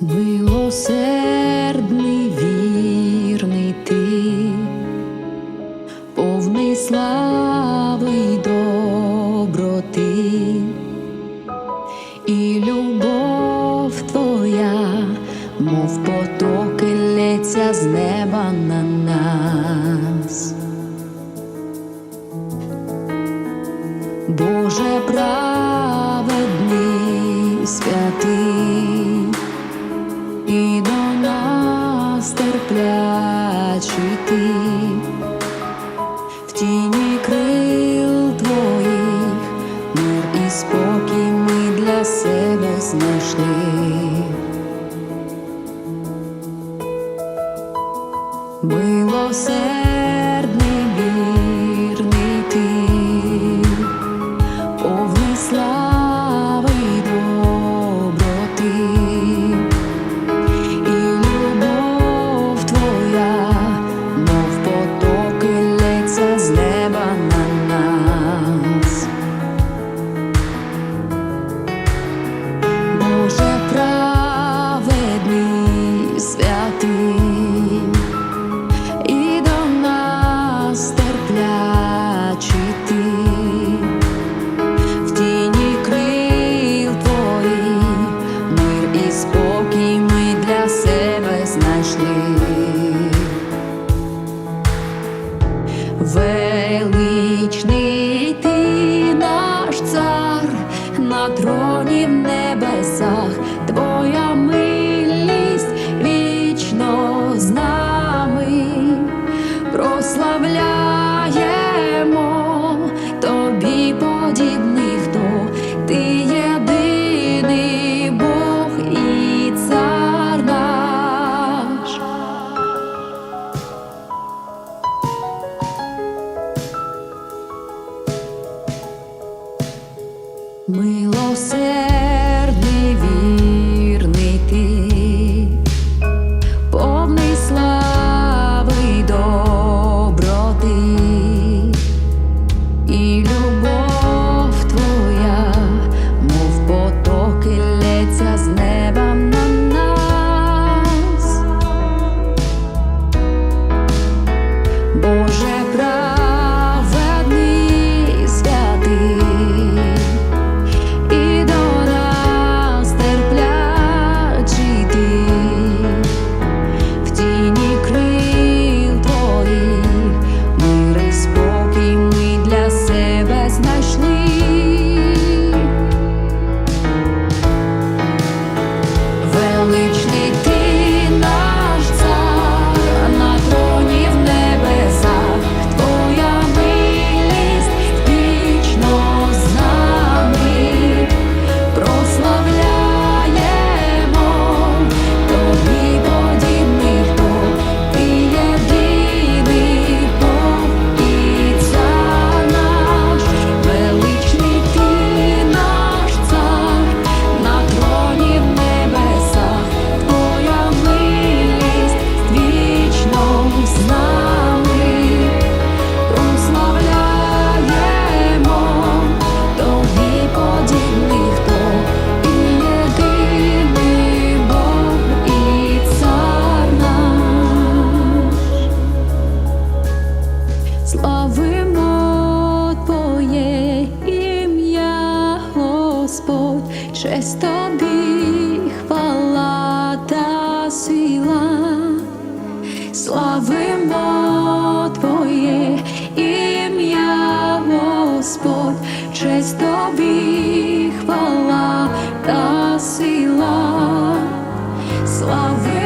милосердний вірний ти, повний слави й доброти, і любов твоя, мов потоки лється з неба на нас. Боже праведний святий. терплячий ти в тіні крил твоїх, мир і спокій ми для себе знайшли. було. все. прославляй. І твоя, мов потоки з неба на нас, Боже. дасть тобі хвала та сила, славимо Твоє ім'я, Господь, честь тобі, хвала та сила, слави.